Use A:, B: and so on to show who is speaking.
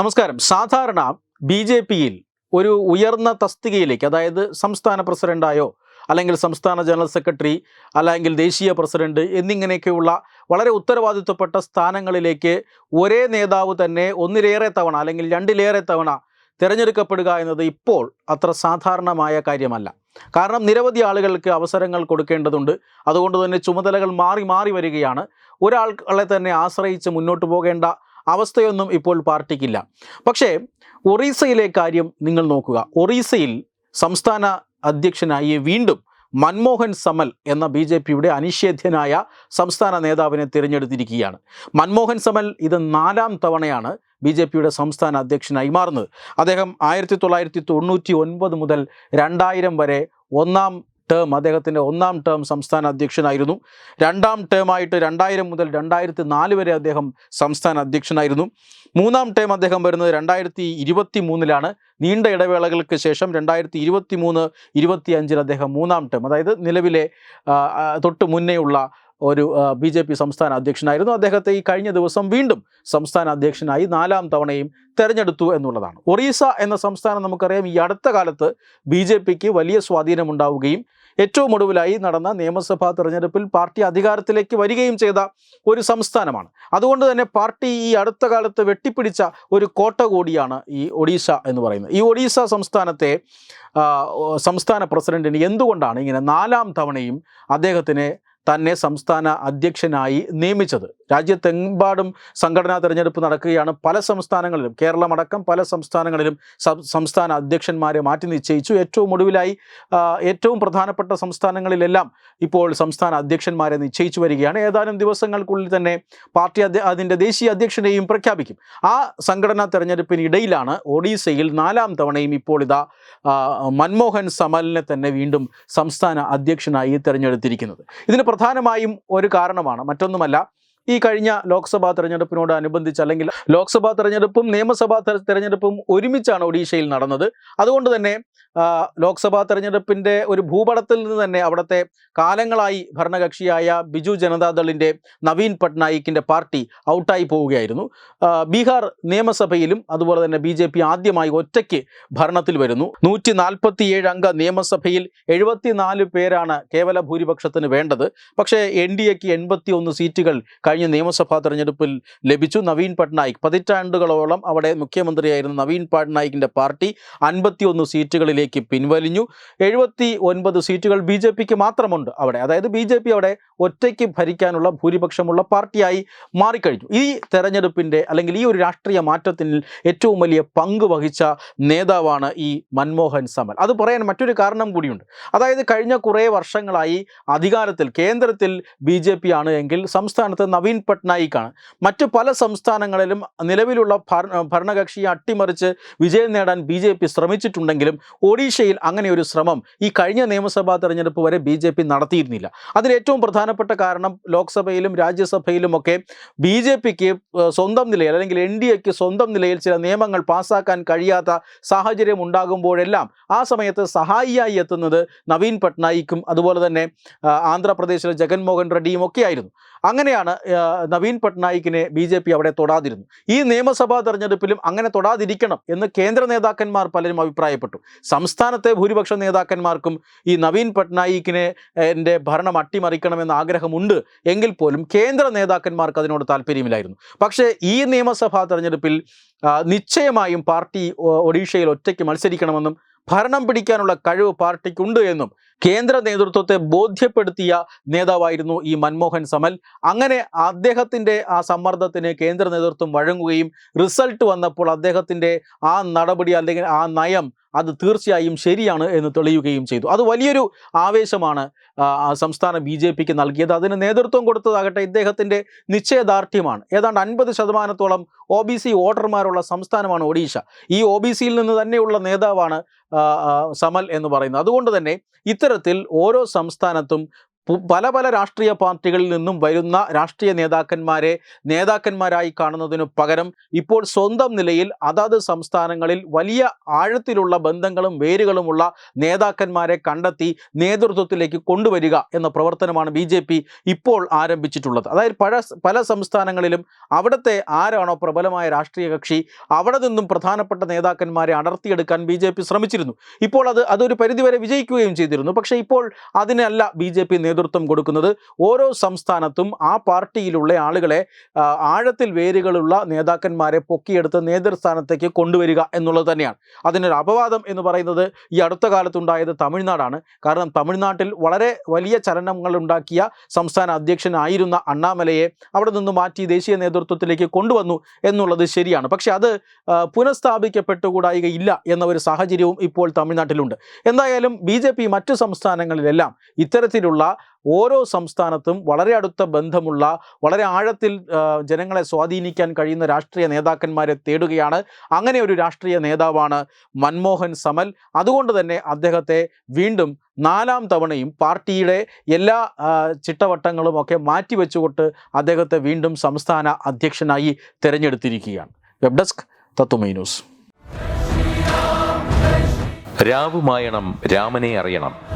A: നമസ്കാരം. സാധാരണ B J പിയിൽ ഒരു ഉയർന്ന തസ്തികയിലേക്ക് അതായത് സംസ്ഥാന പ്രസിഡന്റായോ അല്ലെങ്കിൽ സംസ്ഥാന ജനറൽ സെക്രട്ടറി അല്ലെങ്കിൽ ദേശീയ പ്രസിഡന്റ് എന്നിങ്ങനെയൊക്കെയുള്ള വളരെ ഉത്തരവാദിത്വപ്പെട്ട സ്ഥാനങ്ങളിലേക്ക് ഒരേ നേതാവ് തന്നെ ഒന്നിലേറെ തവണ അല്ലെങ്കിൽ രണ്ടിലേറെ തവണ തിരഞ്ഞെടുക്കപ്പെടുക എന്നത് ഇപ്പോൾ അത്ര സാധാരണമായ കാര്യമല്ല. കാരണം നിരവധി ആളുകൾക്ക് അവസരങ്ങൾ കൊടുക്കേണ്ടതുണ്ട്. അതുകൊണ്ട് തന്നെ ചുമതലകൾ മാറി മാറി വരികയാണ്. ഒരാളെ തന്നെ ആശ്രയിച്ച് മുന്നോട്ട് പോകേണ്ട അവസ്ഥയൊന്നും ഇപ്പോൾ പാർട്ടിക്കില്ല. പക്ഷേ ഒറീസയിലെ കാര്യം നിങ്ങൾ നോക്കുക. ഒറീസയിൽ സംസ്ഥാന അധ്യക്ഷനായി വീണ്ടും മൻമോഹൻ സമൽ എന്ന ബി ജെ പിയുടെ അനിഷേധ്യനായ സംസ്ഥാന നേതാവിനെ തിരഞ്ഞെടുത്തിരിക്കുകയാണ്. മൻമോഹൻ സമൽ ഇത് നാലാം തവണയാണ് ബി ജെ പിയുടെ സംസ്ഥാന അധ്യക്ഷനായി മാറുന്നത്. അദ്ദേഹം ആയിരത്തി തൊള്ളായിരത്തി തൊണ്ണൂറ്റി ഒൻപത് മുതൽ രണ്ടായിരം വരെ ഒന്നാം ടേം അദ്ദേഹത്തിന്റെ ഒന്നാം ടേം സംസ്ഥാന അധ്യക്ഷനായിരുന്നു. രണ്ടാം ടേമായിട്ട് രണ്ടായിരം മുതൽ രണ്ടായിരത്തി നാല് വരെ അദ്ദേഹം സംസ്ഥാന അധ്യക്ഷനായിരുന്നു. മൂന്നാം ടേം അദ്ദേഹം വരുന്നത് രണ്ടായിരത്തി ഇരുപത്തി മൂന്നിലാണ് നീണ്ട ഇടവേളകൾക്ക് ശേഷം രണ്ടായിരത്തി ഇരുപത്തി മൂന്ന് ഇരുപത്തി അഞ്ചിൽ അദ്ദേഹം മൂന്നാം ടേം അതായത് നിലവിലെ തൊട്ട് മുന്നേയുള്ള ഒരു ബി ജെ പി സംസ്ഥാന അധ്യക്ഷനായിരുന്നു. അദ്ദേഹത്തെ ഈ കഴിഞ്ഞ ദിവസം വീണ്ടും സംസ്ഥാന അധ്യക്ഷനായി നാലാം തവണയും തെരഞ്ഞെടുത്തു എന്നുള്ളതാണ്. ഒറീസ എന്ന സംസ്ഥാനം നമുക്കറിയാം ഈ അടുത്ത കാലത്ത് ബി ജെ പിക്ക് വലിയ സ്വാധീനമുണ്ടാവുകയും ഏറ്റവും ഒടുവിലായി നടന്ന നിയമസഭാ തെരഞ്ഞെടുപ്പിൽ പാർട്ടി അധികാരത്തിലേക്ക് വരികയും ചെയ്ത ഒരു സംസ്ഥാനമാണ്. അതുകൊണ്ട് തന്നെ പാർട്ടി ഈ അടുത്ത കാലത്ത് വെട്ടിപ്പിടിച്ച ഒരു കോട്ട കൂടിയാണ് ഈ ഒഡീഷ എന്ന് പറയുന്നത്. ഈ ഒഡീഷ സംസ്ഥാനത്തെ സംസ്ഥാന പ്രസിഡന്റിന് എന്തുകൊണ്ടാണ് ഇങ്ങനെ നാലാം തവണയും അദ്ദേഹത്തിനെ തന്നെ സംസ്ഥാന അധ്യക്ഷനായി നിയമിച്ചത്. രാജ്യത്തെമ്പാടും സംഘടനാ തെരഞ്ഞെടുപ്പ് നടക്കുകയാണ്. പല സംസ്ഥാനങ്ങളിലും കേരളമടക്കം പല സംസ്ഥാനങ്ങളിലും സംസ്ഥാന അധ്യക്ഷന്മാരെ മാറ്റി നിശ്ചയിച്ചു. ഏറ്റവും ഒടുവിലായി ഏറ്റവും പ്രധാനപ്പെട്ട സംസ്ഥാനങ്ങളിലെല്ലാം ഇപ്പോൾ സംസ്ഥാന അധ്യക്ഷന്മാരെ നിശ്ചയിച്ചു വരികയാണ്. ഏതാനും ദിവസങ്ങൾക്കുള്ളിൽ തന്നെ പാർട്ടി അതിന്റെ ദേശീയ അധ്യക്ഷനെയും പ്രഖ്യാപിക്കും. ആ സംഘടനാ തെരഞ്ഞെടുപ്പിനിടയിലാണ് ഒഡീസയിൽ നാലാം തവണയും ഇപ്പോൾ ഇതാ മൻമോഹൻ സമലിനെ തന്നെ വീണ്ടും സംസ്ഥാന അധ്യക്ഷനായി തിരഞ്ഞെടുത്തിരിക്കുന്നത്. ഇതിന് പ്രധാനമായും ഒരു കാരണമാണ് മറ്റൊന്നുമല്ല ഈ കഴിഞ്ഞ ലോക്സഭാ തെരഞ്ഞെടുപ്പിനോട് അനുബന്ധിച്ച് അല്ലെങ്കിൽ ലോക്സഭാ തെരഞ്ഞെടുപ്പും നിയമസഭാ തെര- തെരഞ്ഞെടുപ്പും ഒരുമിച്ചാണ് ഒഡീഷയിൽ നടന്നത്. അതുകൊണ്ട് തന്നെ ലോക്സഭാ തെരഞ്ഞെടുപ്പിന്റെ ഒരു ഭൂപടത്തിൽ നിന്ന് തന്നെ അവിടുത്തെ കാലങ്ങളായി ഭരണകക്ഷിയായ ബിജു ജനതാദളിന്റെ നവീൻ പട്നായിക്കിന്റെ പാർട്ടി ഔട്ടായി പോവുകയായിരുന്നു. ബീഹാർ നിയമസഭയിലും അതുപോലെ തന്നെ ബി ആദ്യമായി ഒറ്റയ്ക്ക് ഭരണത്തിൽ വരുന്നു. നൂറ്റി നാൽപ്പത്തിയേഴ് അംഗ നിയമസഭയിൽ എഴുപത്തിനാല് പേരാണ് കേവല ഭൂരിപക്ഷത്തിന് വേണ്ടത്. പക്ഷേ എൻ ഡി എക്ക് സീറ്റുകൾ കഴിഞ്ഞ നിയമസഭാ തെരഞ്ഞെടുപ്പിൽ ലഭിച്ചു. നവീൻ പട്നായിക് പതിറ്റാണ്ടുകളോളം അവിടെ മുഖ്യമന്ത്രിയായിരുന്ന നവീൻ പട്നായിക്കിന്റെ പാർട്ടി അൻപത്തിയൊന്ന് സീറ്റുകളിലേക്ക് പിൻവലിഞ്ഞു. എഴുപത്തി ഒൻപത് സീറ്റുകൾ ബി ജെ പിക്ക് മാത്രമുണ്ട് അവിടെ. അതായത് ബി ജെ പി അവിടെ ഒറ്റയ്ക്ക് ഭരിക്കാനുള്ള ഭൂരിപക്ഷമുള്ള പാർട്ടിയായി മാറിക്കഴിഞ്ഞു. ഈ തെരഞ്ഞെടുപ്പിന്റെ അല്ലെങ്കിൽ ഈ ഒരു രാഷ്ട്രീയ മാറ്റത്തിൽ ഏറ്റവും വലിയ പങ്ക് വഹിച്ച നേതാവാണ് ഈ മൻമോഹൻ സമൽ. അത് പറയാൻ മറ്റൊരു കാരണം കൂടിയുണ്ട്. അതായത് കഴിഞ്ഞ കുറേ വർഷങ്ങളായി അധികാരത്തിൽ കേന്ദ്രത്തിൽ ബി ജെ പി ആണ് എങ്കിൽ സംസ്ഥാനത്ത് നവീൻ പട്നായിക്കാണ്. മറ്റ് പല സംസ്ഥാനങ്ങളിലും നിലവിലുള്ള ഭര- ഭരണകക്ഷിയെ അട്ടിമറിച്ച് വിജയം നേടാൻ ബി ജെ പി ശ്രമിച്ചിട്ടുണ്ടെങ്കിലും ഒഡീഷയിൽ അങ്ങനെ ഒരു ശ്രമം ഈ കഴിഞ്ഞ നിയമസഭാ തെരഞ്ഞെടുപ്പ് വരെ ബി ജെ പി നടത്തിയിരുന്നില്ല. അതിലേറ്റവും പ്രധാനപ്പെട്ട കാരണം ലോക്സഭയിലും രാജ്യസഭയിലുമൊക്കെ ബി ജെ പിക്ക് സ്വന്തം നിലയിൽ അല്ലെങ്കിൽ എൻ ഡി എക്ക് സ്വന്തം നിലയിൽ ചില നിയമങ്ങൾ പാസ്സാക്കാൻ കഴിയാത്ത സാഹചര്യം ഉണ്ടാകുമ്പോഴെല്ലാം ആ സമയത്ത് സഹായിയായി എത്തുന്നത് നവീൻ പട്നായിക്കും അതുപോലെ തന്നെ ആന്ധ്രാപ്രദേശിലെ ജഗൻമോഹൻ റെഡ്ഡിയും ഒക്കെയായിരുന്നു അങ്ങനെയാണ് നവീൻ പട്നായിക്കിനെ ബി ജെ പി അവിടെ തൊടാതിരുന്നു ഈ നിയമസഭാ തെരഞ്ഞെടുപ്പിലും അങ്ങനെ തൊടാതിരിക്കണം എന്ന് കേന്ദ്ര നേതാക്കന്മാർ പലരും അഭിപ്രായപ്പെട്ടു. സംസ്ഥാനത്തെ ഭൂരിപക്ഷ നേതാക്കന്മാർക്കും ഈ നവീൻ പട്നായിക്കിനെ എന്റെ ഭരണം അട്ടിമറിക്കണമെന്ന ആഗ്രഹമുണ്ട് എങ്കിൽ പോലും കേന്ദ്ര നേതാക്കന്മാർക്ക് അതിനോട് താല്പര്യമില്ലായിരുന്നു. പക്ഷേ ഈ നിയമസഭാ തെരഞ്ഞെടുപ്പിൽ നിശ്ചയമായും പാർട്ടി ഒഡീഷയിൽ ഒറ്റയ്ക്ക് മത്സരിക്കണമെന്നും ഭരണം പിടിക്കാനുള്ള കഴിവ് പാർട്ടിക്കുണ്ട് എന്നും കേന്ദ്ര നേതൃത്വത്തെ ബോധ്യപ്പെടുത്തിയ നേതാവായിരുന്നു ഈ മൻമോഹൻ സമൽ. അങ്ങനെ അദ്ദേഹത്തിന്റെ ആ സമ്മർദ്ദത്തിന് കേന്ദ്ര നേതൃത്വം വഴങ്ങുകയും റിസൾട്ട് വന്നപ്പോൾ അദ്ദേഹത്തിന്റെ ആ നടപടി അല്ലെങ്കിൽ ആ നയം അത് തീർച്ചയായും ശരിയാണ് എന്ന് തെളിയുകയും ചെയ്തു. അത് വലിയൊരു ആവേശമാണ് സംസ്ഥാന ബി ജെ പിക്ക് നൽകിയത്. അതിന് നേതൃത്വം കൊടുത്തതാകട്ടെ ഇദ്ദേഹത്തിന്റെ നിശ്ചയദാർഢ്യമാണ്. ഏതാണ്ട് അൻപത് ശതമാനത്തോളം ഒ ബി സി വോട്ടർമാരുള്ള സംസ്ഥാനമാണ് ഒഡീഷ. ഈ ഒ ബി സിയിൽ നിന്ന് തന്നെയുള്ള നേതാവാണ് സമൽ എന്ന് പറയുന്നത്. അതുകൊണ്ട് തന്നെ ഇത്തരത്തിൽ ഓരോ സംസ്ഥാനത്തും പല പല രാഷ്ട്രീയ പാർട്ടികളിൽ നിന്നും വരുന്ന രാഷ്ട്രീയ നേതാക്കന്മാരെ നേതാക്കന്മാരായി കാണുന്നതിനു പകരം ഇപ്പോൾ സ്വന്തം നിലയിൽ അതാത് സംസ്ഥാനങ്ങളിൽ വലിയ ആഴത്തിലുള്ള ബന്ധങ്ങളും വേരുകളുമുള്ള നേതാക്കന്മാരെ കണ്ടെത്തി നേതൃത്വത്തിലേക്ക് കൊണ്ടുവരിക എന്ന പ്രവർത്തനമാണ് ബി ഇപ്പോൾ ആരംഭിച്ചിട്ടുള്ളത്. അതായത് പല പല സംസ്ഥാനങ്ങളിലും അവിടുത്തെ ആരാണോ പ്രബലമായ രാഷ്ട്രീയ കക്ഷി അവിടെ നിന്നും പ്രധാനപ്പെട്ട നേതാക്കന്മാരെ അടർത്തിയെടുക്കാൻ ബി ശ്രമിച്ചിരുന്നു. ഇപ്പോൾ അത് അതൊരു പരിധിവരെ വിജയിക്കുകയും ചെയ്തിരുന്നു. പക്ഷേ ഇപ്പോൾ അതിനല്ല ബി ജെ നേതൃത്വം കൊടുക്കുന്നത് ഓരോ സംസ്ഥാനത്തും ആ പാർട്ടിയിലുള്ള ആളുകളെ ആഴത്തിൽ വേരുകളുള്ള നേതാക്കന്മാരെ പൊക്കിയെടുത്ത് നേതൃസ്ഥാനത്തേക്ക് കൊണ്ടുവരിക എന്നുള്ളത് തന്നെയാണ്. അതിനൊരു അപവാദം എന്ന് പറയുന്നത് ഈ അടുത്ത കാലത്തുണ്ടായത് തമിഴ്നാടാണ്. കാരണം തമിഴ്നാട്ടിൽ വളരെ വലിയ ചലനങ്ങൾ ഉണ്ടാക്കിയ സംസ്ഥാന അധ്യക്ഷനായിരുന്ന അണ്ണാമലയെ അവിടെ നിന്ന് മാറ്റി ദേശീയ നേതൃത്വത്തിലേക്ക് കൊണ്ടുവന്നു എന്നുള്ളത് ശരിയാണ്. പക്ഷെ അത് പുനഃസ്ഥാപിക്കപ്പെട്ടുകൂടായികയില്ല എന്ന ഒരു സാഹചര്യവും ഇപ്പോൾ തമിഴ്നാട്ടിലുണ്ട്. എന്തായാലും ബി ജെ പി മറ്റു സംസ്ഥാനങ്ങളിലെല്ലാം ഇത്തരത്തിലുള്ള ഓരോ സംസ്ഥാനത്തും വളരെ അടുത്ത ബന്ധമുള്ള വളരെ ആഴത്തിൽ ജനങ്ങളെ സ്വാധീനിക്കാൻ കഴിയുന്ന രാഷ്ട്രീയ നേതാക്കന്മാരെ തേടുകയാണ്. അങ്ങനെ ഒരു രാഷ്ട്രീയ നേതാവാണ് മൻമോഹൻ സമൽ. അതുകൊണ്ട് തന്നെ അദ്ദേഹത്തെ വീണ്ടും നാലാം തവണയും പാർട്ടിയുടെ എല്ലാ ചിട്ടവട്ടങ്ങളും ഒക്കെ മാറ്റിവെച്ചുകൊണ്ട് അദ്ദേഹത്തെ വീണ്ടും സംസ്ഥാന അധ്യക്ഷനായി തിരഞ്ഞെടുത്തിരിക്കുകയാണ്. Web desk Tatwamayi news.
B: രാവുമായണം രാമനെ അറിയണം.